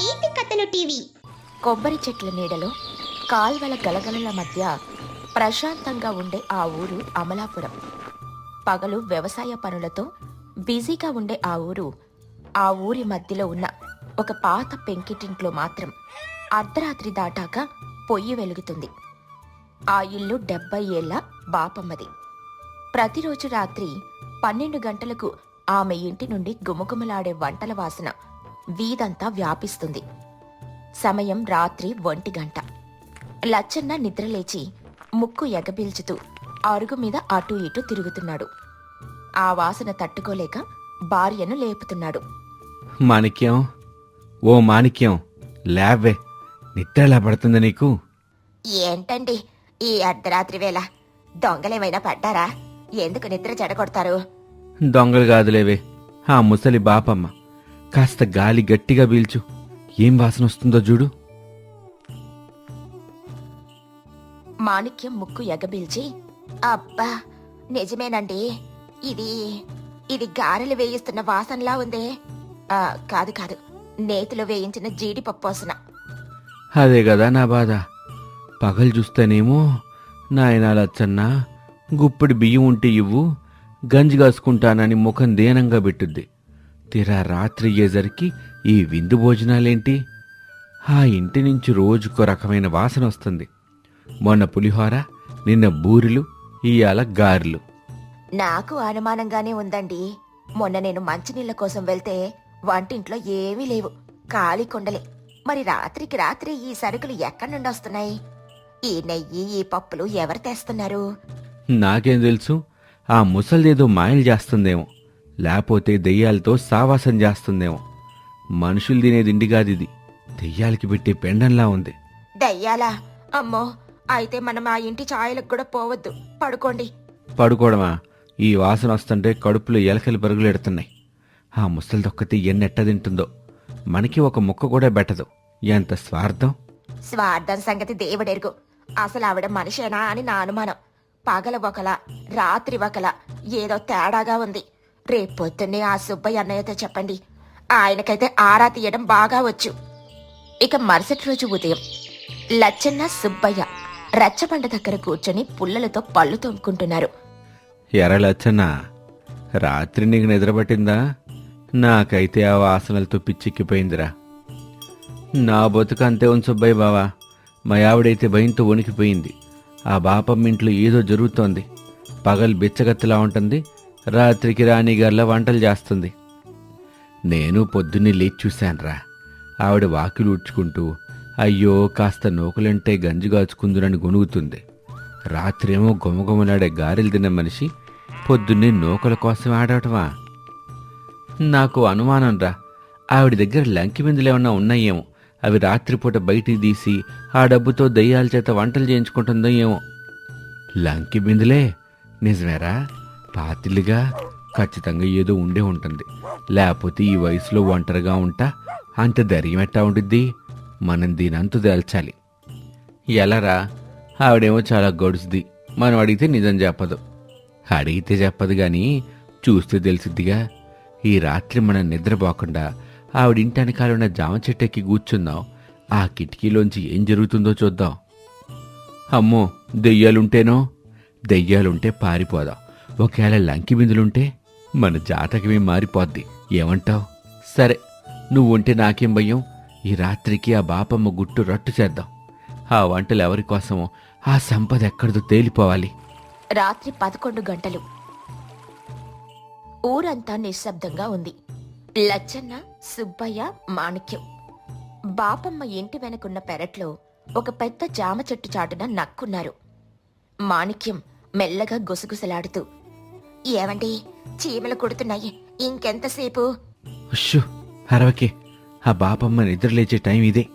నీతి కథలు టీవీ. కొబ్బరి చెట్ల నీడలో కాల్వల గలగలల మధ్య ప్రశాంతంగా ఉండే ఆ ఊరు అమలాపురం. పగలు వ్యవసాయ పనులతో బిజీగా ఉండే ఆ ఊరు ఆ ఊరి మధ్యలో ఉన్న ఒక పాత పెంకిటింట్లో మాత్రం అర్ధరాత్రి దాటాక పొయ్యి వెలుగుతుంది. ఆ ఇల్లు డెబ్బై ఏళ్ళ బాపమ్మది. ప్రతిరోజు రాత్రి పన్నెండు గంటలకు ఆమె ఇంటి నుండి గుమగుమలాడే వంటల వాసన వీధంతా వ్యాపిస్తుంది. సమయం రాత్రి ఒంటి గంట. లచ్చన్న నిద్రలేచి ముక్కు ఎగబీల్చుతూ అరుగు మీద అటూ ఇటూ తిరుగుతున్నాడు. ఆ వాసన తట్టుకోలేక భార్యను లేపుతున్నాడు. మాణిక్యం ఓ మాణిక్యం లేవే నిద్ర ఎలా పడుతుంది నీకు? ఏంటండి ఈ అర్ధరాత్రి వేళ? దొంగలేమైనా పడ్డారా? ఎందుకు నిద్ర చెడగొడతారు? దొంగలు కాదులేవే ఆ ముసలి బాపమ్మ. కాస్త గాలి గట్టిగా పీల్చు. ఏం వాసన వస్తుందో చూడు. మాణిక్యం ముక్కు ఎగబీల్చి అబ్బా నిజమేనండి. ఇది ఇది గారెలు వేయిస్తున్న వాసనలా ఉందే. ఆ, కాదు కాదు. నేతిలో వేయించిన జీడిపప్పు వాసన. అదే కదా నా బాధ. పగలు చూస్తేనేమో నాయనా లచ్చన్న గుప్పిడి బియ్యం ఉంటే ఇవ్వు. గంజి కాసుకుంటానని ముఖం దీనంగా పెట్టుద్ది. తీరా రాత్రి అయ్యేసరికి ఈ విందు భోజనాలేంటి? ఆ ఇంటి నుంచి రోజుకో రకమైన వాసన వస్తుంది. మొన్న పులిహోర నిన్న బూరెలు ఇయాల గారెలు. నాకు అనుమానంగానే ఉందండి. మొన్న నేను మంచినీళ్ళ కోసం వెళ్తే వంటింట్లో ఏమీ లేవు. ఖాళీ కొండలే. మరి రాత్రికి రాత్రి ఈ సరుకులు ఎక్కడి నుండి వస్తున్నాయి? ఈ నెయ్యి ఈ పప్పులు ఎవరు తెస్తున్నారు? నాకేం తెలుసు. ఆ ముసలిదేదో మాయలు చేస్తుందేమో. లేకపోతే దెయ్యాలతో సావాసం చేస్తుందేమో. మనుషులు తినేది ఇండి కాదు ఇది దెయ్యాలకి పెట్టే పెండంలా ఉంది. దయ్యాలా? అమ్మో అయితే మనం ఆ ఇంటి ఛాయలకు కూడా పోవద్దు. పడుకోండి. పడుకోవడమా ఈ వాసన వస్తుంటే కడుపులో ఎలకలు పరుగులెడుతున్నాయి ఆ ముసలి దొక్కతి ఎన్నెట్ట తింటుందో. మనకి ఒక ముక్క కూడా పెట్టదు ఎంత స్వార్థం? స్వార్థం సంగతి దేవుడెరుగు. అసలు ఆవిడ మనిషేనా అని నా అనుమానం. పగల ఒకలా రాత్రి ఒకలా ఏదో తేడాగా ఉంది. రేపు పొద్దున్నే ఆ సుబ్బయ్య అన్నయ్యతో చెప్పండి. ఆయనకైతే ఆరా తీయడం బాగా వచ్చు. ఇక మరుసటి రోజు ఉదయం లచ్చన్న సుబ్బయ్య రచ్చబండ దగ్గర కూర్చొని పుల్లలతో పళ్ళు తోముకుంటున్నారు. ఎరలచ్చన్నా రాత్రి నీకు నిద్రపట్టిందా? నాకైతే ఆ వాసనలతో పిచ్చెక్కిపోయిందిరా. నా బతుకు అంతే ఉంది సుబ్బయ్య బావా. మా ఆవిడైతే భయంతో వణికిపోయింది. ఆ బాపమ్మ ఇంట్లో ఏదో జరుగుతోంది. పగలు బిచ్చగత్తలా ఉంటుంది. రాత్రికి రాణి గర్ల వంటలు చేస్తుంది. నేను పొద్దున్నే లేచి చూశానురా. ఆవిడ వాకిలు ఊడ్చుకుంటూ అయ్యో కాస్త నూకలంటే గంజి కాచుకుందునని గొనుగుతుంది రాత్రేమో గుమగుమలాడే గారెలు తిన్న మనిషి పొద్దున్నే నూకల కోసం ఆడటమా? నాకు అనుమానం రా ఆవిడ దగ్గర లంకి బిందులేమన్నా ఉన్నాయేమో. అవి రాత్రిపూట బయటికి తీసి ఆ డబ్బుతో దయ్యాల చేత వంటలు చేయించుకుంటుందో ఏమో. లంకి బిందులే? నిజమేరా? పాతిల్లుగా ఖచ్చితంగా ఏదో ఉండే ఉంటుంది. లేకపోతే ఈ వయసులో ఒంటరిగా ఉంటా అంత ధైర్యం ఎట్టా ఉండిద్ది? మనం దీనంతు తేల్చాలి. ఎలారా? ఆవిడేమో చాలా గడుసుది. మనం అడిగితే నిజం చెప్పదు. అడిగితే చెప్పదు గాని చూస్తే తెలిసిద్దిగా. ఈ రాత్రి మనం నిద్రపోకుండా ఆవిడింటానికి ఉన్న జామ చెట్టెక్కి కూర్చుందాం. ఆ కిటికీలోంచి ఏం జరుగుతుందో చూద్దాం. అమ్మో దెయ్యాలుంటేనో? దెయ్యాలుంటే పారిపోదాం. ఒకవేళ లంకి బిందులుంటే మన జాతకమే మారిపోద్ది. ఏమంటావు? సరే నువ్వుంటే నాకేం భయం? ఈ రాత్రికి ఆ బాపమ్మ గుట్టు రట్టు చేద్దాం. ఆ వంటలు ఎవరి కోసమో ఆ సంపద ఎక్కడిదో తేలిపోవాలి. రాత్రి పదకొండు గంటలు. ఊరంతా నిశ్శబ్దంగా ఉంది. లచ్చన్న సుబ్బయ్య మాణిక్యం. బాపమ్మ ఇంటి వెనకున్న పెరట్లో ఒక పెద్ద జామ చెట్టు చాటున నక్కున్నారు. మాణిక్యం మెల్లగా గుసగుసలాడుతూ ఏమండి చీమలు కుడుతున్నాయి. ఇంకెంతసేపు? అరవకే. ఆ బాపమ్మ నిద్రలేచే టైం ఇదే.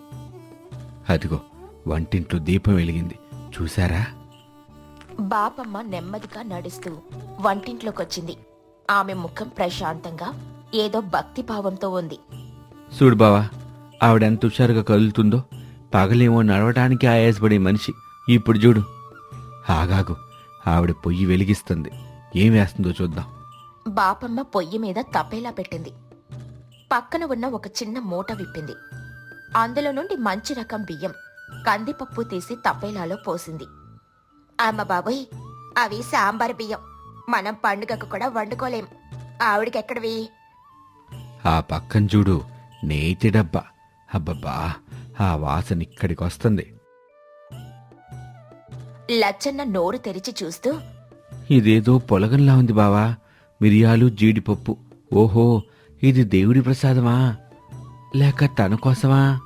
అదిగో వంటింట్లో దీపం వెలిగింది. చూసారా బాపమ్మ నెమ్మదిగా నడుస్తూ వంటింట్లోకొచ్చింది. ఆమె ముఖం ప్రశాంతంగా ఏదో భక్తిభావంతో ఉంది. చూడు బావా ఆవిడెంత హుషారుగా కదులుతుందో పగలేమో నడవటానికి ఆయాసపడే మనిషి. ఇప్పుడు చూడు. ఆగాగు ఆవిడ పొయ్యి వెలిగిస్తుంది. ఏం వేస్తుందో చూద్దాం. బాపమ్మ పొయ్యి మీద తపేలా పెట్టింది. పక్కన ఉన్న ఒక చిన్న మూట విప్పింది. అందులో నుండి మంచి రకం బియ్యం కందిపప్పు తీసి తప్పేలాలో పోసింది. అమ్మ బాబోయ్ అవి సాంబార్ బియ్యం. మనం పండుగకు కూడా వండుకోలేం. ఆవిడకెక్కడివి? ఆ పక్కన చూడు నేతి డబ్బా. అబ్బబ్బా ఆ వాసన ఇక్కడికి వస్తుంది. లచ్చన్న నోరు తెరిచి చూస్తూ ఇదేదో పొలగంలా ఉంది బావా. మిరియాలు జీడిపప్పు. ఓహో ఇది దేవుడి ప్రసాదమా? లేక తన కోసమా?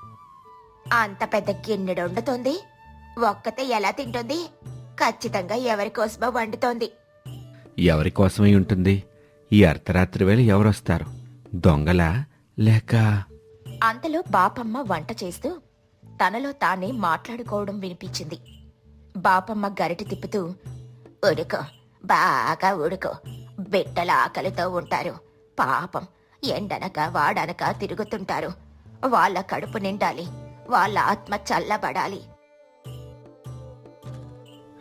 అంత పెద్ద గిన్నెడు వండుతోంది ఒక్కతే ఎలా తింటుంది? ఖచ్చితంగా ఎవరి కోసమో వండుతోంది. ఎవరి కోసమై ఉంటుంది? ఈ అర్ధరాత్రి వేళ ఎవరొస్తారు? దొంగలా? లేక అంతలో బాపమ్మ వంట చేస్తూ తనలో తానే మాట్లాడుకోవడం వినిపించింది. బాపమ్మ గరిటె తిప్పుతూ ఉడుకో బాగా ఉడుకో. బిడ్డల ఆకలితో ఉంటారు. పాపం ఎండనక వాడనక తిరుగుతుంటారు. వాళ్ళ కడుపు నిండాలి. వాళ్ళ ఆత్మ చల్లబడాలి.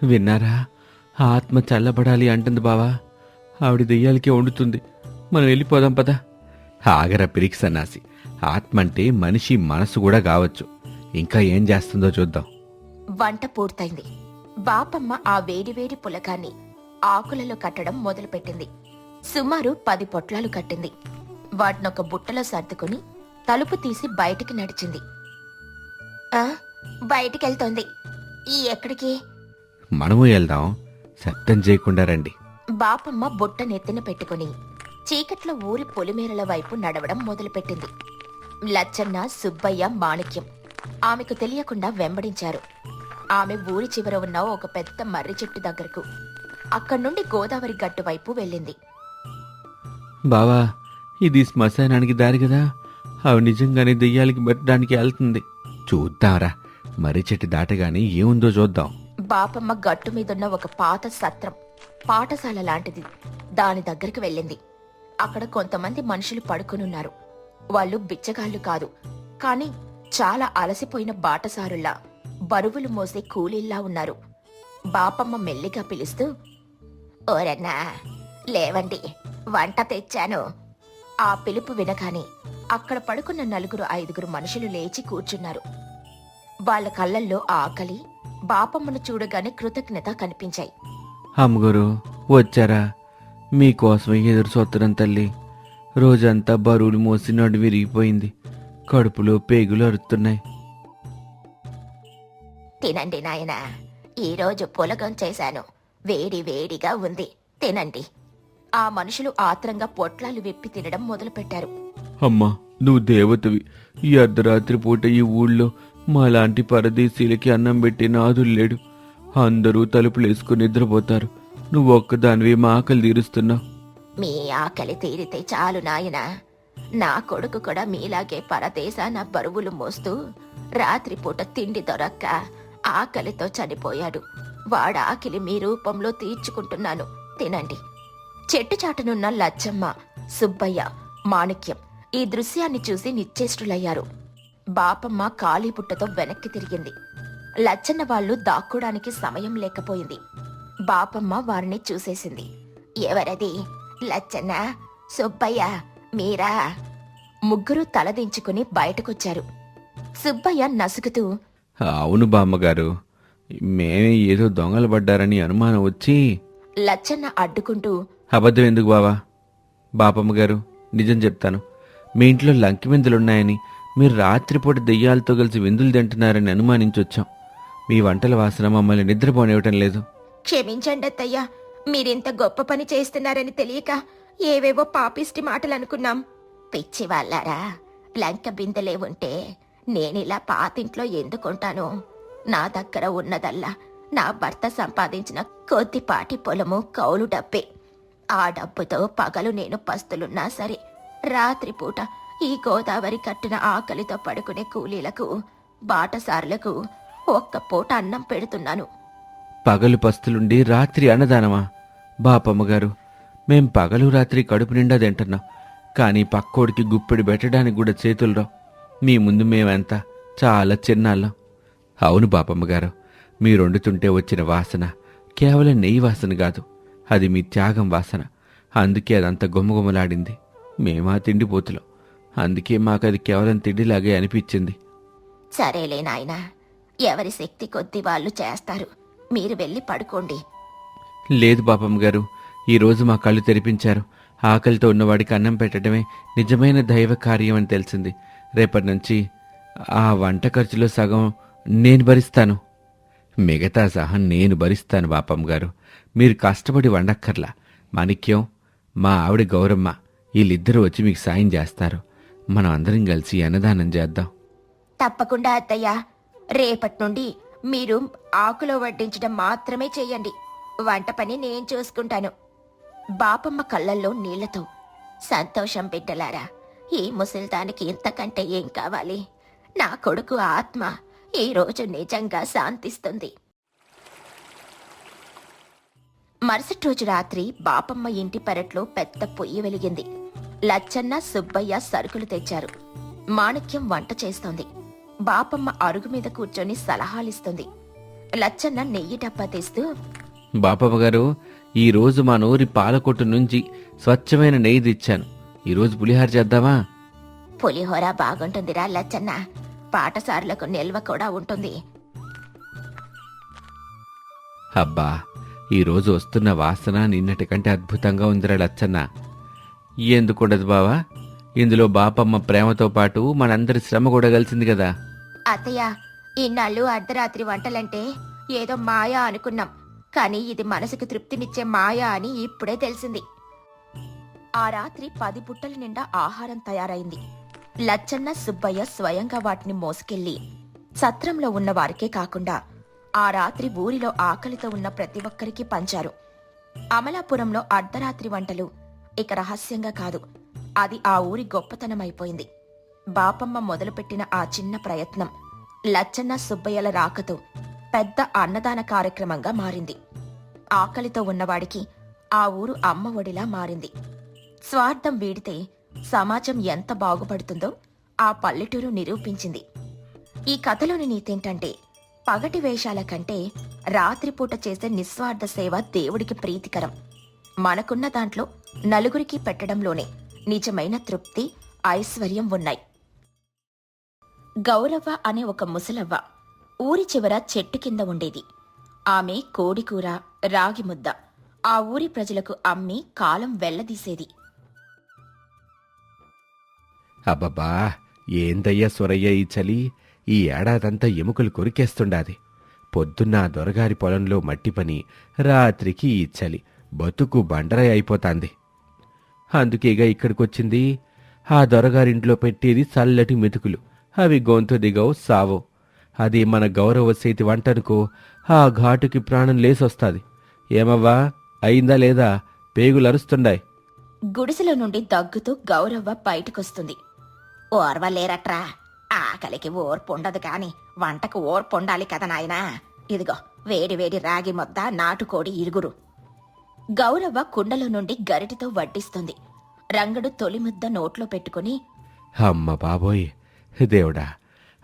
విన్నారా? ఆత్మ చల్లబడాలి అంటుంది బావా. ఆవిడ దెయ్యాలకే వండుతుంది. మనం వెళ్ళిపోదాం పదా. ఆగర పిరికి సన్నాసి. ఆత్మ అంటే మనిషి మనసు కూడా కావచ్చు. ఇంకా ఏం చేస్తుందో చూద్దాం. వంట పూర్తయింది. బాపమ్మ ఆ వేడివేడి పులకాన్ని ఆకులలో కట్టడం మొదలుపెట్టింది. సుమారు పది పొట్లాలు కట్టింది. వాటినొక బుట్టలో సర్దుకుని తలుపు తీసి బయటికి నడిచింది. ఆ బయటికెళ్తోంది. ఈ ఎక్కడికి? మనము వెళ్దాం. శబ్దం చేయకుండా రండి. బాపమ్మ బుట్ట నెత్తిన పెట్టుకుని చీకట్లో ఊరి పొలిమేరల వైపు నడవడం మొదలుపెట్టింది. లచ్చన్న సుబ్బయ్య మాణిక్యం ఆమెకు తెలియకుండా వెంబడించారు. ఆమె ఊరి చివర ఉన్న ఒక పెద్ద మర్రి చెట్టు దగ్గరకు అక్కడి నుండి గోదావరి గట్టు వైపు వెళ్ళింది. బావా ఇది శ్మశానానికి దారి కదా. అవి నిజంగానే దెయ్యాలకి పెట్టడానికి వెళ్తుంది. చూద్దాంరా. మర్రి చెట్టు దాటగానే ఏముందో చూద్దాం. బాపమ్మ గట్టు మీదున్న ఒక పాత సత్రం పాఠశాల లాంటిది. దాని దగ్గరికి వెళ్ళింది. అక్కడ కొంతమంది మనుషులు పడుకునున్నారు. వాళ్ళు బిచ్చగాళ్ళు కాదు కాని చాలా అలసిపోయిన బాటసారుల్లా బరువులు మోసే కూలీల్లా ఉన్నారు. బాపమ్మ మెల్లిగా పిలుస్తూ ఓరన్నా లేవండి. వంట తెచ్చాను. ఆ పిలుపు వినగానే అక్కడ పడుకున్న నలుగురు ఐదుగురు మనుషులు లేచి కూర్చున్నారు. వాళ్ళ కళ్ళల్లో ఆకలి బాపమ్మను చూడగానే కృతజ్ఞత కనిపించాయి. అమ్మగారు వచ్చారా? మీకోసమే ఎదురు చూస్తున్నాను తల్లి. రోజంతా బరువులు మోసి నడు విరిగిపోయింది. కడుపులో పేగులు అరుస్తున్నాయి. తినండి నాయనా. ఈరోజు పులగం చేశాను. వేడి వేడిగా ఉంది. తినండి. ఆ మనుషులు ఆత్రంగా పొట్లాలు విప్పి తినడం మొదలుపెట్టారు. అమ్మా నువ్వు దేవతవి. ఈ అర్ధరాత్రి పూట ఈ ఊళ్ళో మాలాంటి పరదేశీలకి అన్నం పెట్టి నాదులు లేడు. అందరూ తలుపులేసుకుని నిద్రపోతారు. నువ్వు ఒక్కదానివి మా ఆకలి తీరుస్తున్నావు. మీ ఆకలి తీరితే చాలు నాయనా. నా కొడుకు కూడా మీలాగే పరదేశాన బరువులు మోస్తూ రాత్రిపూట తిండి దొరక్క ఆకలితో చనిపోయాడు. వాడాకిలి మీ రూపంలో తీర్చుకుంటున్నాను. తినండి. చెట్టు చాటనున్న లచ్చమ్మ సుబ్బయ్య మాణిక్యం ఈ దృశ్యాన్ని చూసి నిశ్చేష్టులయ్యారు. బాపమ్మ ఖాళీ పుట్టతో వెనక్కి తిరిగింది. లచ్చన్న వాళ్ళు దాక్కోడానికి సమయం లేకపోయింది. బాపమ్మ వారిని చూసేసింది. ఎవరది? లచ్చన్న సుబ్బయ్య మీరా? ముగ్గురు తలదించుకుని బయటకొచ్చారు. సుబ్బయ్య నసుగుతూ అవును బామ్మగారు. మేమే ఏదో దొంగలు పడ్డారని అనుమానం వచ్చి లచ్చన్న అడ్డుకుంటూ అబద్ధం ఎందుకు బావా? బాపమ్మ గారు నిజం చెప్తాను. మీ ఇంట్లో లంకి విందులున్నాయని మీరు రాత్రిపూట దెయ్యాలతో కలిసి విందులు తింటున్నారని అనుమానించొచ్చాం. మీ వంటల వాసన మమ్మల్ని నిద్రపోనివ్వటం లేదు. క్షమించండి అత్తయ్య. మీరింత గొప్ప పని చేస్తున్నారని తెలియక ఏవేవో పాపిష్టి మాటలు అనుకున్నాం పిచ్చి వాళ్ళారా లంక బిందెలే ఉంటే నేనిలా పాతింట్లో ఎందుకుంటాను? నా దగ్గర ఉన్నదల్లా. నా భర్త సంపాదించిన కొద్దిపాటి పొలము కౌలు డబ్బే. ఆ డబ్బుతో పగలు నేను పస్తులున్నా సరే రాత్రిపూట ఈ గోదావరి కట్టిన ఆకలితో పడుకునే కూలీలకు బాటసారులకు ఒక్క పూట అన్నం పెడుతున్నాను. పగలు పస్తులుండి రాత్రి అన్నదానమా? బాపమ్మ గారు మేం పగలు రాత్రి కడుపు నిండా తింటున్నాం. కానీ పక్కోడికి గుప్పెడు పెట్టడానికి కూడా చేతులు రావు. మీ ముందు మేమెంత? చాలా చిన్నాళ్ళం. అవును బాపమ్మ గారు మీరు వండుతుంటే వచ్చిన వాసన కేవలం నెయ్యి వాసన కాదు అది మీ త్యాగం వాసన. అందుకే అదంత గుమ్మగుమ్మలాడింది మేమా తిండిపోతులం. అందుకే మాకు అది కేవలం తిండిలాగే అనిపించింది. సరేలే నాయనా ఎవరి శక్తి కొద్ది వాళ్ళు చేస్తారు. మీరు వెళ్ళి పడుకోండి. లేదు బాపమ్మ గారు ఈరోజు మా కళ్ళు తెరిపించారు. ఆకలితో ఉన్నవాడికి అన్నం పెట్టడమే నిజమైన దైవ కార్యం అని తెలిసింది. రేపటి నుంచి ఆ వంట ఖర్చులో సగం నేను భరిస్తాను. మిగతా సహా నేను భరిస్తాను బాపమ్మ గారు. మీరు కష్టపడి వండక్కర్లా. మాణిక్యం మా ఆవిడ గౌరమ్మ వీళ్ళిద్దరూ వచ్చి మీకు సాయం చేస్తారు. మనం అందరం కలిసి అన్నదానం చేద్దాం. తప్పకుండా అత్తయ్య. రేపటి నుండి మీరు ఆకులో వడ్డించడం మాత్రమే చేయండి. వంట పని నేను చూసుకుంటాను. బాపమ్మ కళ్ళల్లో నీళ్ళతో సంతోషం బిడ్డలారా. ఈ ముసల్దానికి ఇంతకంటే ఏం కావాలి? నా కొడుకు ఆత్మ ఈ రోజు నిజంగా శాంతిస్తుంది. మరుసటి రోజు రాత్రి బాపమ్మ ఇంటి పెరట్లో పెద్ద పొయ్యి వెలిగింది. లచ్చన్న సుబ్బయ్య సరుకులు తెచ్చారు. మాణిక్యం వంట చేస్తోంది. బాపమ్మ అరుగు మీద కూర్చొని సలహాలిస్తుంది. లచ్చన్న నెయ్యి డబ్బా తెస్తూ బాపమ్మ గారు ఈరోజు మా నూరి పాలకొట్టు నుంచి స్వచ్ఛమైన నెయ్యి తెచ్చాను. ఈరోజు పులిహార చేద్దామా? పులిహోర బాగుంటుందిరా లచ్చన్న. పాటసారులకు నిల్వ కూడా ఉంటుంది. అబ్బా ఈరోజు వస్తున్న వాసన నిన్నటి కంటే అద్భుతంగా ఉందిరా లచ్చన్న. ఎందుకుండదు బావా? ఇందులో బాపమ్మ ప్రేమతో పాటు మనందరి శ్రమ కూడా కలిసింది కదా. అత్తయ్య ఇన్నాళ్ళు అర్ధరాత్రి వంటలంటే ఏదో మాయా అనుకున్నాం. కానీ ఇది మనసుకు తృప్తినిచ్చే మాయా అని ఇప్పుడే తెలిసింది. ఆ రాత్రి పది బుట్టల నిండా ఆహారం తయారైంది. లచ్చన్న సుబ్బయ్య స్వయంగా వాటిని మోసుకెళ్ళి సత్రంలో ఉన్న వారికే కాకుండా ఆ రాత్రి ఊరిలో ఆకలితో ఉన్న ప్రతి ఒక్కరికి పంచారు. అమలాపురంలో అర్ధరాత్రి వంటలు ఇక రహస్యంగా కాదు. అది ఆ ఊరి గొప్పతనమైపోయింది. బాపమ్మ మొదలుపెట్టిన ఆ చిన్న ప్రయత్నం లచ్చన్న సుబ్బయ్యల రాకతో పెద్ద అన్నదాన కార్యక్రమంగా మారింది. ఆకలితో ఉన్నవాడికి ఆ ఊరు అమ్మ ఒడిలా మారింది. స్వార్థం వీడితే సమాజం ఎంత బాగుపడుతుందో ఆ పల్లెటూరు నిరూపించింది. ఈ కథలోని నీతేంటంటే పగటి వేషాల కంటే రాత్రిపూట చేసే నిస్వార్థ సేవ దేవుడికి ప్రీతికరం. మనకున్న దాంట్లో నలుగురికి పెట్టడంలోనే నిజమైన తృప్తి ఐశ్వర్యం ఉన్నాయి. గౌరవ్వ అనే ఒక ముసలవ్వ ఊరి చివర చెట్టు కింద ఉండేది. ఆమె కోడికూర రాగి ముద్ద. ఆ ఊరి ప్రజలకు అమ్మి కాలం వెళ్ళదీసేది అబ్బబ్బా ఏందయ్యా సొరయ్య ఈ చలి? ఈ ఏడాదంతా ఎముకలు కొరికేస్తుండాది. పొద్దున్న దొరగారి పొలంలో మట్టి పని రాత్రికి ఈ చలి బతుకు బండరాయి అయిపోతాంది. అందుకేగా ఇక్కడికొచ్చింది? ఆ దొరగారింట్లో పెట్టేది చల్లటి మెతుకులు. అవి గొంతు దిగవు సావో. అది మన గౌరవ సేతి వంటనుకో ఆ ఘాటుకి ప్రాణం లేసొస్తాది. ఏమవ్వా అయిందా లేదా? పేగులరుస్తుండాయి. గుడిసెల నుండి దగ్గుతూ గౌరవ్వ బయటకొస్తుంది. ఓర్వలేరట్రా. ఆకలికి ఓర్పు ఉండదు కాని వంటకు ఓర్పు ఉండాలి కదా నాయనా. ఇదిగో వేడి వేడి రాగి ముద్ద నాటుకోడి ఇరుగురు. గౌరవ్వ కుండలో నుండి గరిటితో వడ్డిస్తుంది. రంగడు తొలి ముద్ద నోట్లో పెట్టుకుని అమ్మ బాబోయ్ దేవుడా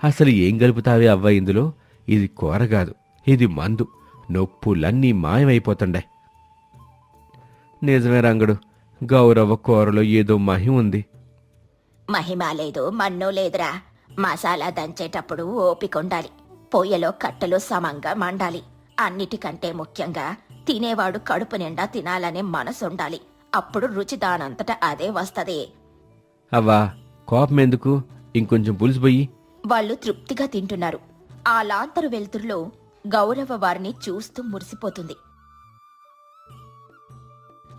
అసలు ఏం గలుపుతావే అవ్వ ఇందులో? ఇది కూర కాదు ఇది మందు. నొప్పులన్నీ మాయమైపోతుండే. నిజమే రంగడు గౌరవ కూరలో ఏదో మహిం ఉంది. మహిమ లేదు మన్ను లేదురా. మసాలా దంచేటప్పుడు ఓపికొండాలి పొయ్యలో కట్టెలు సమంగా మండాలి. అన్నిటికంటే ముఖ్యంగా తినేవాడు కడుపు నిండా తినాలనే మనసుండాలి అప్పుడు రుచి దానంతట అదే వస్తది. అవ్వా కోపం ఎందుకు? ఇంకొంచెం పులుసు పోయి. వాళ్ళు తృప్తిగా తింటున్నారు. ఆ లాంతరు వెలుతురులో గౌరవ వారిని చూస్తూ మురిసిపోతుంది.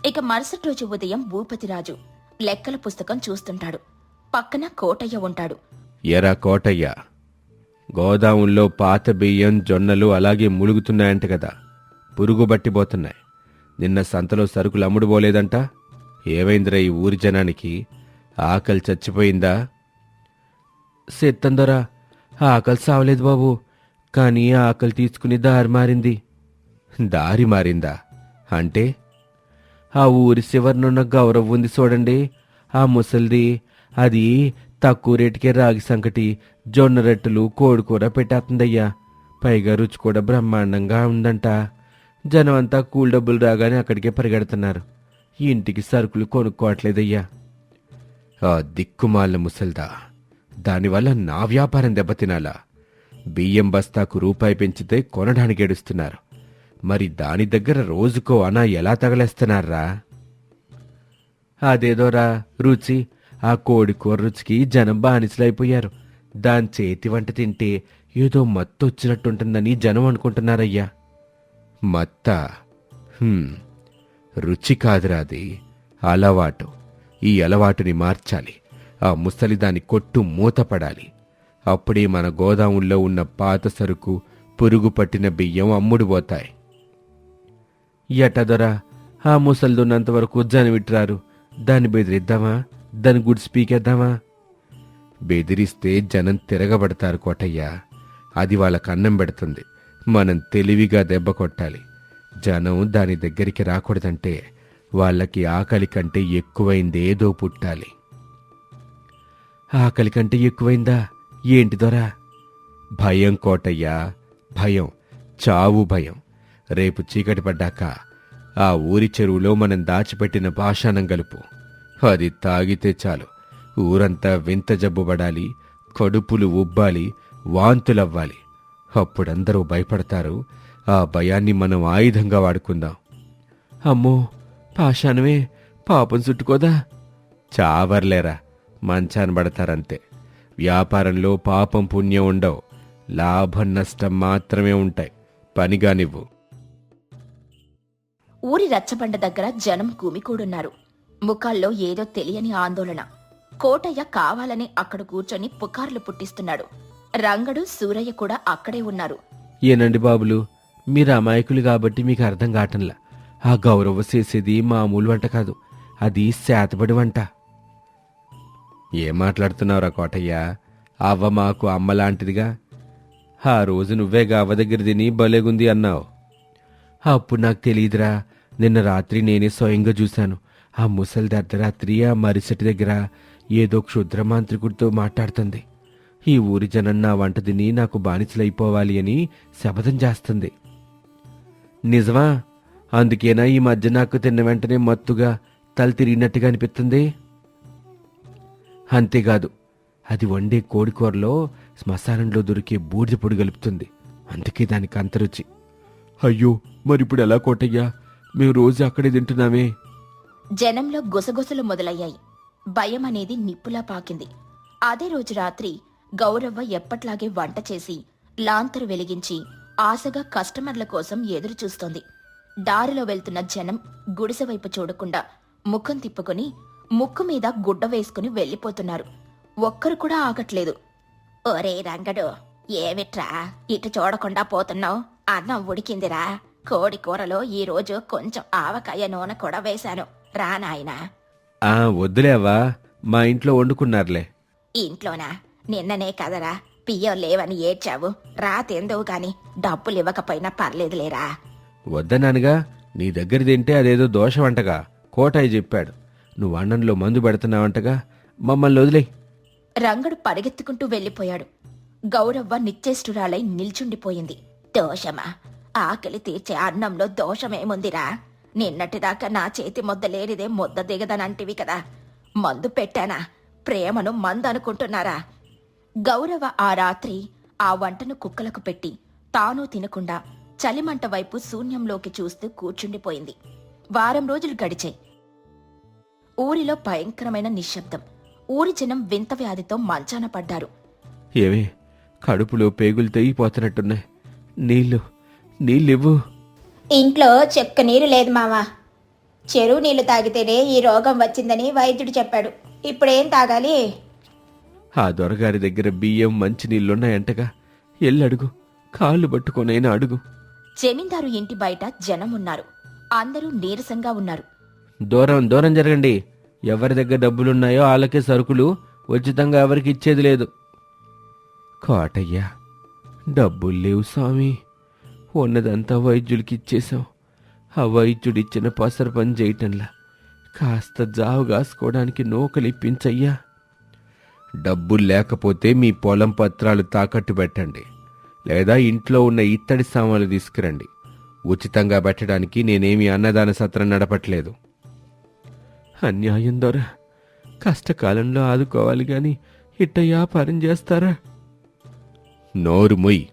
ఇక మరుసటి రోజు ఉదయం భూపతిరాజు లెక్కల పుస్తకం చూస్తుంటాడు. పక్కన కోటయ్య ఉంటాడు. ఎరా కోటయ్య గోదాముల్లో పాత బియ్యం జొన్నలు అలాగే ములుగుతున్నాయంట కదా పురుగు బట్టిపోతున్నాయి నిన్న సంతలో సరుకులు అమ్ముడు పోలేదంట ఏమైందిరా ఈ ఊరి జనానికి? ఆకలి చచ్చిపోయిందా? సెత్తందరా ఆకలి సావలేదు బాబు కానీ ఆకలి తీసుకుని దారి మారింది. దారి మారిందా? అంటే? ఆ ఊరి చివరనున్న గౌరవ్ ఉంది చూడండి ఆ ముసలిది అది తక్కువ రేటుకే రాగి సంకటి జొన్న రొట్టెలు కోడికూర పెట్టేస్తుందయ్యా. పైగా రుచి కూడా బ్రహ్మాండంగా ఉందంట. జనం అంతా కూల్ డబ్బులు రాగానే అక్కడికే పరిగెడుతున్నారు. ఇంటికి సరుకులు కొనుక్కోవట్లేదయ్యా. ఆ దిక్కుమాల ముసల్దా దానివల్ల నా వ్యాపారం దెబ్బతినాలా? బియ్యం బస్తాకు రూపాయి పెంచితే కొనడానికి ఏడుస్తున్నారు. మరి దాని దగ్గర రోజుకో అనా ఎలా తగలేస్తున్నారా? అదేదోరా రుచి ఆ కోడి కూర రుచికి జనం బానిసలైపోయారు. దాని చేతి వంట తింటే ఏదో మత్తు వచ్చినట్టుంటుందని జనం అనుకుంటున్నారయ్యా. మత్త? రుచి కాదురా అది. అలవాటు. ఈ అలవాటుని మార్చాలి. ఆ ముసలి దాని కొట్టు మూతపడాలి. అప్పుడే మన గోదాముల్లో ఉన్న పాత సరుకు పురుగు పట్టిన బియ్యం అమ్ముడు పోతాయి ఎటదొరా ఆ ముసలిదున్నంత వరకు జనం విట్రారు దాన్ని బెదిరిద్దామా? దాని గుడ్స్ పీకేద్దామా బెదిరిస్తే జనం తిరగబడతారు కోటయ్య. అది వాళ్ళకు అన్నం పెడుతుంది. మనం తెలివిగా దెబ్బ కొట్టాలి. జనం దాని దగ్గరికి రాకూడదంటే వాళ్ళకి ఆకలి కంటే ఎక్కువైంది ఏదో పుట్టాలి. ఆకలి కంటే ఎక్కువైందా? ఏంటి దొరా? భయం కోటయ్యా. భయం. చావు భయం. రేపు చీకటి పడ్డాక ఆ ఊరి చెరువులో మనం దాచిపెట్టిన పాషాణం గలుపు. అది తాగితే చాలు. ఊరంతా వింత జబ్బుపడాలి కడుపులు ఉబ్బాలి వాంతులవ్వాలి. అప్పుడందరూ భయపడతారు. ఆ భయాన్ని మనం ఆయుధంగా వాడుకుందాం. అమ్మో పాషాణమే పాపం చుట్టుకోదా? చావర్లేరా మంచాన పడతారంతే. వ్యాపారంలో పాపం పుణ్యం ఉండవు. లాభం నష్టం మాత్రమే ఉంటాయి. పనిగా నువ్వు ఊరి రచ్చబండ దగ్గర జనం గుమికూడున్నారు ముఖాల్లో ఏదో తెలియని ఆందోళన. కోటయ్య కావాలని అక్కడ కూర్చొని పుకార్లు పుట్టిస్తున్నాడు. రంగడు సూరయ్య కూడా అక్కడే ఉన్నారు. ఏనండి బాబులు మీరు అమాయకులు కాబట్టి మీకు అర్థం కావటంలా. ఆ గౌరవ చేసేది మామూలు వంట కాదు అది శాతపడి వంట. ఏం మాట్లాడుతున్నావురా కోటయ్య? అవ్వ మాకు అమ్మ లాంటిదిగా? ఆ రోజు నువ్వేగా అవ్వ దగ్గర తిని భలేగుంది అన్నావు. అప్పుడు నాకు తెలియదురా నిన్న రాత్రి నేనే స్వయంగా చూశాను. ఆ ముసలి అర్ధరాత్రి ఆ మరిసటి దగ్గర ఏదో క్షుద్రమాంత్రికుడితో మాట్లాడుతుంది. ఈ ఊరి జనం నా వంట తిని నాకు బానిసలైపోవాలి అని శపథం చేస్తుంది. నిజమా? అందుకేనా ఈ మధ్య నాకు తిన్న వెంటనే మత్తుగా తల తిరిగినట్టుగా అనిపిస్తుంది? అంతేకాదు అది వండే కోడికూరలో శ్మశానంలో దొరికే బూడిద పొడి గలుపుతుంది అందుకే దానికి అంతరుచి అయ్యో మరిప్పుడు ఎలా కోటయ్యా? మేము రోజు అక్కడే తింటున్నామే. జనంలో గుసగుసలు మొదలయ్యాయి. భయం అనేది నిప్పులా పాకింది. అదే రోజు రాత్రి గౌరవ్వ ఎప్పట్లాగే వంట చేసి లాంతరు వెలిగించి ఆశగా కస్టమర్ల కోసం ఎదురు చూస్తోంది. దారిలో వెళ్తున్న జనం గుడిసె వైపు చూడకుండా ముఖం తిప్పుకుని ముక్కు మీద గుడ్డ వేసుకుని వెళ్ళిపోతున్నారు. ఒక్కరు కూడా ఆగట్లేదు. ఒరే రంగడు ఏమిట్రా? ఇటు చూడకుండా పోతున్నావు? అన్నం ఉడికిందిరా. కోడి కూరలో ఈ రోజు కొంచెం ఆవకాయ నూనె కూడా వేశాను. రా నాయనా. ఆ వద్దులేవా మా ఇంట్లో వండుకున్నారులే. ఇంట్లోనా? నిన్ననే కదరా. పియ్యం లేవని ఏడ్చావు. రా తిందువు గాని డబ్బులు ఇవ్వకపోయినా పర్లేదులేరా. వద్దన్నానుగా నీ దగ్గర తింటే అదేదో దోషమంటగా కోటయ్య చెప్పాడు. నువ్వు అన్నంలో మందు పెడుతున్నావంటగా. మమ్మల్ని వదిలే. రంగడు పరిగెత్తుకుంటూ వెళ్ళిపోయాడు. గౌరవ్వ నిశ్చేష్టురాలై నిల్చుండిపోయింది. దోషమా? ఆకలి తీర్చే అన్నంలో దోషమేముందిరా? నిన్నటిదాకా నా చేతి ముద్ద లేనిదే ముద్ద దిగదనంటివి కదా. మందు పెట్టానా? ప్రేమను మందనుకుంటున్నారా? గౌరవ ఆ రాత్రి ఆ వంటను కుక్కలకు పెట్టి తాను తినకుండా చలిమంట వైపు శూన్యంలోకి చూస్తూ కూర్చుండిపోయింది. వారం రోజులు గడిచాయి. ఊరిలో భయంకరమైన నిశ్శబ్దం. ఊరి జనం వింత వ్యాధితో మంచాన పడ్డారు. ఏమే కడుపులో పేగులు తెగిపోతున్నట్టున్నాయి. నీళ్ళు నీళ్ళివ్వు. ఇంట్లో చెక్క నీరు లేదు మావా చెరువు నీళ్ళు తాగితేనే ఈ రోగం వచ్చిందని వైద్యుడు చెప్పాడు. ఇప్పుడేం తాగాలి? ఆ దొరగారి దగ్గర బియ్యం మంచి నీళ్ళున్నాయంటగా ఎల్లడుగు కాళ్ళు పట్టుకొనైనా అడుగు. జమీందారు ఇంటి బయట జనం ఉన్నారు అందరూ నీరసంగా ఉన్నారు. దూరం దూరం జరగండి. ఎవరి దగ్గర డబ్బులున్నాయో వాళ్ళకే సరుకులు. ఉచితంగా ఎవరికి ఇచ్చేది లేదు. కోటయ్యా డబ్బులు లేవు స్వామి. ఉన్నదంతా వైద్యుడికి ఇచ్చేశాం ఆ వైద్యుడిచ్చిన పసర పని చేయటంలా కాస్త జావు కాసుకోవడానికి నూకలిప్పించయ్యా. డబ్బులు లేకపోతే మీ పొలం పత్రాలు తాకట్టు పెట్టండి. లేదా ఇంట్లో ఉన్న ఇత్తడి సామాన్లు తీసుకురండి. ఉచితంగా పెట్టడానికి నేనేమి అన్నదాన సత్రం నడపట్లేదు. అన్యాయం దొర. కష్టకాలంలో ఆదుకోవాలి గాని ఇట్ట వ్యాపారం చేస్తారా? నోరు మొయ్.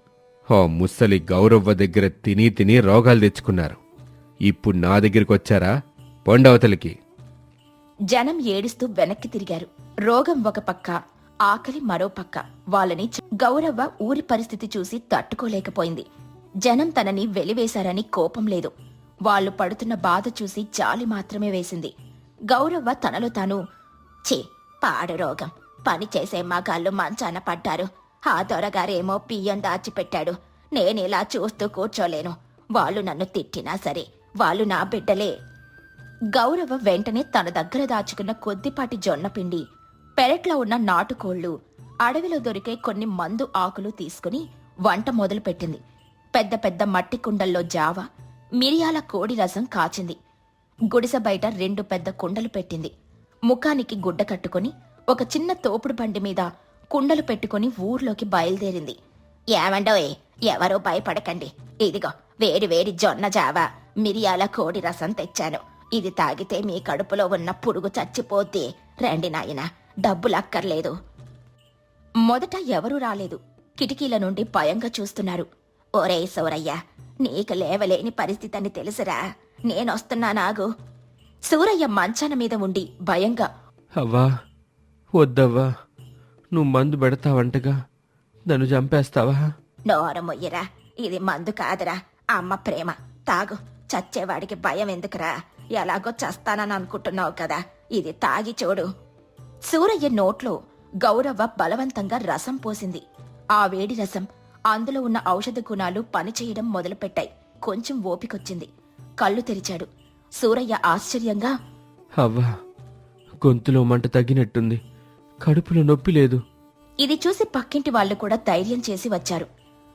ఆ ముసలి గౌరవ్వ దగ్గర తిని తిని రోగాలు తెచ్చుకున్నారు. ఇప్పుడు నా దగ్గరికి వచ్చారా? పొండవతలికి జనం ఏడుస్తూ వెనక్కి తిరిగారు. రోగం ఒక పక్క ఆకలి మరో పక్క. వాళ్ళని గౌరవ్వ ఊరి పరిస్థితి చూసి తట్టుకోలేకపోయింది. జనం తనని వెలివేశారని కోపం లేదు. వాళ్ళు పడుతున్న బాధ చూసి జాలి మాత్రమే వేసింది. గౌరవ్వ తనలో తాను చే పాడు రోగం. పని చేసే మగాళ్ళు మంచాన పడ్డారు. ఆ దొరగారేమో బియ్యం దాచిపెట్టాడు. నేనిలా చూస్తూ కూర్చోలేను. వాళ్ళు నన్ను తిట్టినా సరే వాళ్ళు నా బిడ్డలే. గౌరవ వెంటనే తన దగ్గర దాచుకున్న కొద్దిపాటి జొన్న పిండి పెరట్లో ఉన్న నాటుకోళ్ళు అడవిలో దొరికే కొన్ని మందు ఆకులు తీసుకుని వంట మొదలుపెట్టింది. పెద్ద పెద్ద మట్టి కుండల్లో జావ మిరియాల కోడి రసం కాచింది. గుడిసె బయట రెండు పెద్ద కుండలు పెట్టింది. ముఖానికి గుడ్డ కట్టుకుని ఒక చిన్న తోపుడు బండి మీద కుండలు పెట్టుకుని ఊర్లోకి బయలుదేరింది. ఏమండోయ్ ఎవరో భయపడకండి. ఇదిగో వేడి వేడి జొన్న జావ మిరియాల కోడి రసం తెచ్చాను. ఇది తాగితే మీ కడుపులో ఉన్న పురుగు చచ్చిపోద్ది. రండి నాయన డబ్బులక్కర్లేదు మొదట ఎవరూ రాలేదు. కిటికీల నుండి భయంగా చూస్తున్నారు. ఒరే సూరయ్య నీకు లేవలేని పరిస్థితి అని తెలుసురా నేనొస్తున్నానాగు సూరయ్య మంచాన మీద ఉండి భయంగా అవ్వా వద్దవ్వా. నువ్వు మందు పెడతావంటగా? నన్ను చంపేస్తావా? నోర మొయ్యరా ఇది మందు కాదురా. అమ్మ ప్రేమ. తాగు. చచ్చేవాడికి భయం ఎందుకురా? ఎలాగో చస్తానని అనుకుంటున్నావు కదా. ఇది తాగి చూడు. సూరయ్య నోట్లో గౌరవ్వ బలవంతంగా రసం పోసింది. ఆ వేడి రసం అందులో ఉన్న ఔషధ గుణాలు పనిచేయడం మొదలుపెట్టాయి. కొంచెం ఓపికొచ్చింది. కళ్ళు తెరిచాడు. సూరయ్య ఆశ్చర్యంగా అవ్వా గొంతులో మంట తగ్గినట్టుంది. కడుపులో నొప్పి లేదు. ఇది చూసి పక్కింటి వాళ్ళు కూడా ధైర్యం చేసి వచ్చారు.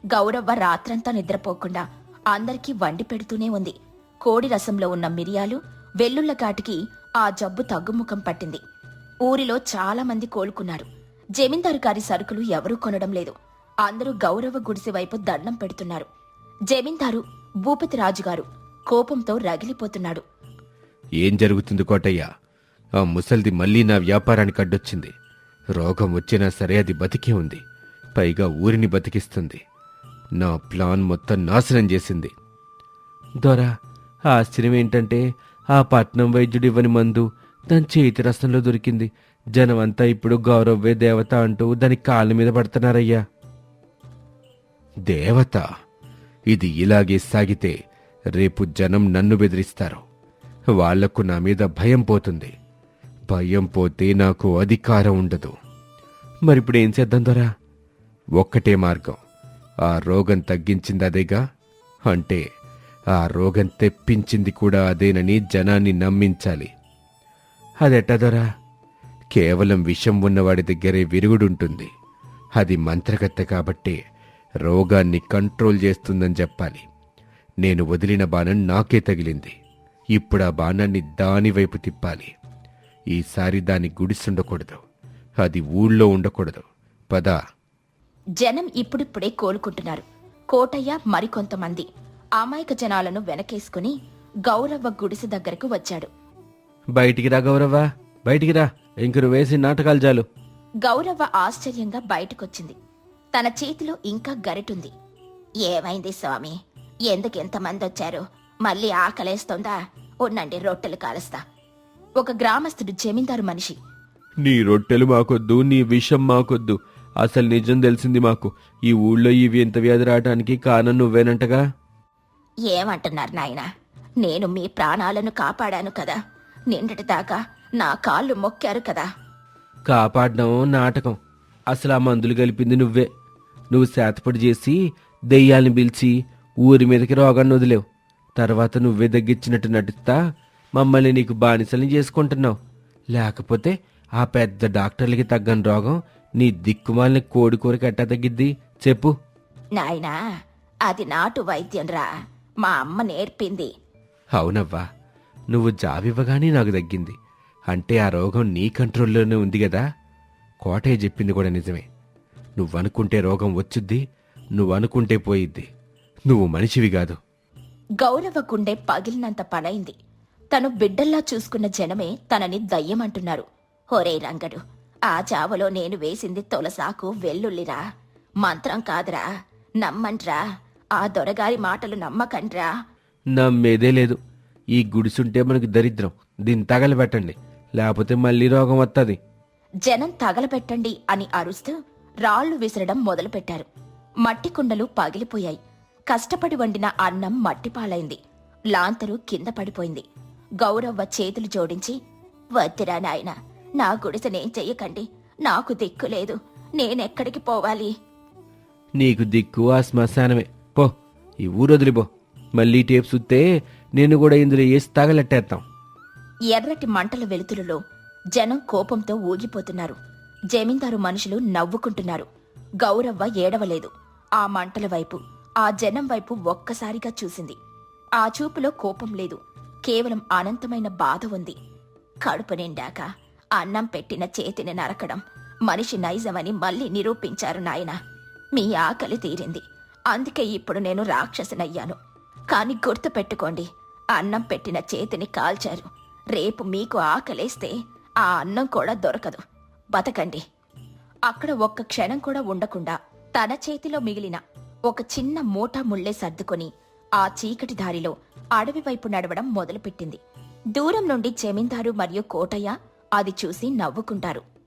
గౌరవ్వ రాత్రంతా నిద్రపోకుండా అందరికీ వండి పెడుతూనే ఉంది. కోడి రసంలో ఉన్న మిరియాలు వెల్లుళ్ళ ఘాటికి ఆ జబ్బు తగ్గుముఖం పట్టింది. ఊరిలో చాలా మంది కోలుకున్నారు. జమీందారు గారి సరుకులు ఎవరూ కొనడం లేదు. అందరూ గౌరవ గుడిసె వైపు దండం పెడుతున్నారు. జమీందారు భూపతి రాజుగారు కోపంతో రగిలిపోతున్నాడు. ఏం జరుగుతుంది కోటయ్య? ఆ ముసల్ది మళ్ళీ నా వ్యాపారానికి అడ్డొచ్చింది. రోగం వచ్చినా సరే అది బతికే ఉంది. పైగా ఊరిని బతికిస్తుంది. నా ప్లాన్ మొత్తం నాశనం చేసింది. దొరా ఆశ్చర్యం ఏంటంటే ఆ పట్నం వైద్యుడు ఇవ్వని మందు దాని చేతి రసంలో దొరికింది. జనమంతా ఇప్పుడు గౌరవ్వే దేవత అంటూ దాని కాళ్ళ మీద పడుతున్నారయ్యా. దేవత? ఇది ఇలాగే సాగితే రేపు జనం నన్ను బెదిరిస్తారు. వాళ్ళకు నా మీద భయం పోతుంది. భయం పోతే నాకు అధికారం ఉండదు. మరిప్పుడు ఏం చేద్దాం దొరా? ఒక్కటే మార్గం. ఆ రోగం తగ్గించింది అదేగా? అంటే ఆ రోగం తెప్పించింది కూడా అదేనని జనాన్ని నమ్మించాలి. అదెట్టా దొరా? కేవలం విషం ఉన్నవాడి దగ్గరే విరుగుడుంటుంది. అది మంత్రగత్తె కాబట్టి రోగాన్ని కంట్రోల్ చేస్తుందని చెప్పాలి. నేను వదిలిన బాణం నాకే తగిలింది. ఇప్పుడు ఆ బాణాన్ని దాని వైపు తిప్పాలి. ఈసారి దాని గుడిసుండకూడదు అది ఊళ్ళో ఉండకూడదు. పద. జనం ఇప్పుడిప్పుడే కోలుకుంటున్నారు. కోటయ్య మరికొంతమంది. అమాయక జనాలను వెనకేసుకుని గౌరవ్వ గుడిసె దగ్గరకు వచ్చాడు. బయటికి రా గౌరవ్వ. బయటికి రా. ఇంక నువ్వు వేసిన నాటకాలు చాలు. గౌరవ్వ ఆశ్చర్యంగా బయటకొచ్చింది. తన చేతిలో ఇంకా గరిటుంది. ఏమైంది స్వామి? ఎందుకు ఎంతమంది వచ్చారు మళ్ళీ ఆకలేస్తోందా? ఉండండి రొట్టెలు కాలుస్తా. ఒక గ్రామస్తుడు జమీందారు మనిషి. నీ రొట్టెలు మాకొద్దు నీ విషం మాకొద్దు. అసలు నిజం తెలిసింది మాకు. ఈ ఊళ్ళో ఈ వింత వ్యాధి రావటానికి కారణం నువ్వేనంటగా? ఏమంటున్నారు నాయనా? నేను మీ ప్రాణాలను కాపాడాను కదా. నిన్నటి దాకా నా కాళ్ళు మొక్కారు కదా. కాపాడడం నాటకం. అసలు ఆ మందులు కలిపింది నువ్వే. నువ్వు శాతపడి చేసి దెయ్యాల్ని పిలిచి ఊరి మీదకి రోగాన్ని వదిలేవు. తర్వాత నువ్వే దగ్గిచ్చినట్టు నటిస్తా మమ్మల్ని నీకు బానిసల్ని చేసుకుంటున్నావు. లేకపోతే ఆ పెద్ద డాక్టర్లకి తగ్గని రోగం నీ దిక్కుమాలిన కోడి కూరకి ఎట్టా తగ్గిద్ది? చెప్పు. నాయనా అది నాటు వైద్యం రా. మా అమ్మ నేర్పింది. అవునవ్వా. నువ్వు జావివ్వగానే నాకు తగ్గింది. అంటే ఆ రోగం నీ కంట్రోల్లోనే ఉంది కదా కోటయ్య చెప్పింది కూడా నిజమే. నువ్వనుకుంటే రోగం వచ్చుద్ది నువ్వనుకుంటే పోయిద్ది. నువ్వు మనిషివి కాదు. గౌరవ గుండె పగిలినంత పనైంది. తను బిడ్డల్లా చూసుకున్న జనమే తనని దయ్యమంటున్నారు. ఒరే రంగడు ఆ చావలో నేను వేసింది తొలసాకు వెల్లుల్లిరా. మంత్రం కాదురా నమ్మండ్రా ఆ దొరగారి మాటలు నమ్మకండ్రా నమ్మేదే లేదు. ఈ గుడిసుంటే మనకి దరిద్రం. దీన్ని తగలబెట్టండి. లేకపోతే మళ్ళీ రోగం వస్తుంది జనం తగలబెట్టండి అని అరుస్తూ రాళ్ళు విసరడం మొదలుపెట్టారు. మట్టి కుండలు పగిలిపోయాయి. కష్టపడి వండిన అన్నం మట్టిపాలైంది. లాంతరు కింద పడిపోయింది. గౌరవ్వ చేతులు జోడించి వద్దురా నాయన నా గుడిసెనేం చెయ్యకండి. నాకు దిక్కు లేదు. నేనెక్కడికి పోవాలి? నీకు దిక్కు ఆ శ్మశానమే. పో ఈ ఊరు వదిలిపో మళ్ళీ టేప్ సుత్తే నేను కూడా ఇందులో వేసి తగలెట్టేస్తాం ఎర్రటి మంటల వెలుతురులో జనం కోపంతో ఊగిపోతున్నారు. జమీందారు మనుషులు నవ్వుకుంటున్నారు. గౌరవ్వ ఏడవలేదు. ఆ మంటల వైపు ఆ జనం వైపు ఒక్కసారిగా చూసింది. ఆ చూపులో కోపం లేదు. కేవలం అనంతమైన బాధ ఉంది. కడుపు నిండాక అన్నం పెట్టిన చేతిని నరకడం మనిషి నైజమని మళ్ళీ నిరూపించారు నాయన. మీ ఆకలి తీరింది. అందుకే ఇప్పుడు నేను రాక్షసునయ్యాను. కాని గుర్తుపెట్టుకోండి అన్నం పెట్టిన చేతిని కాల్చారు. రేపు మీకు ఆకలేస్తే ఆ అన్నం కూడా దొరకదు. బతకండి. అక్కడ ఒక్క క్షణం కూడా ఉండకుండా తన చేతిలో మిగిలిన ఒక చిన్న మూట ముళ్ళే సర్దుకొని ఆ చీకటి దారిలో అడవి వైపు నడవడం మొదలుపెట్టింది. దూరం నుండి జమీందారు మరియు కోటయ్య అది చూసి నవ్వుకుంటారు.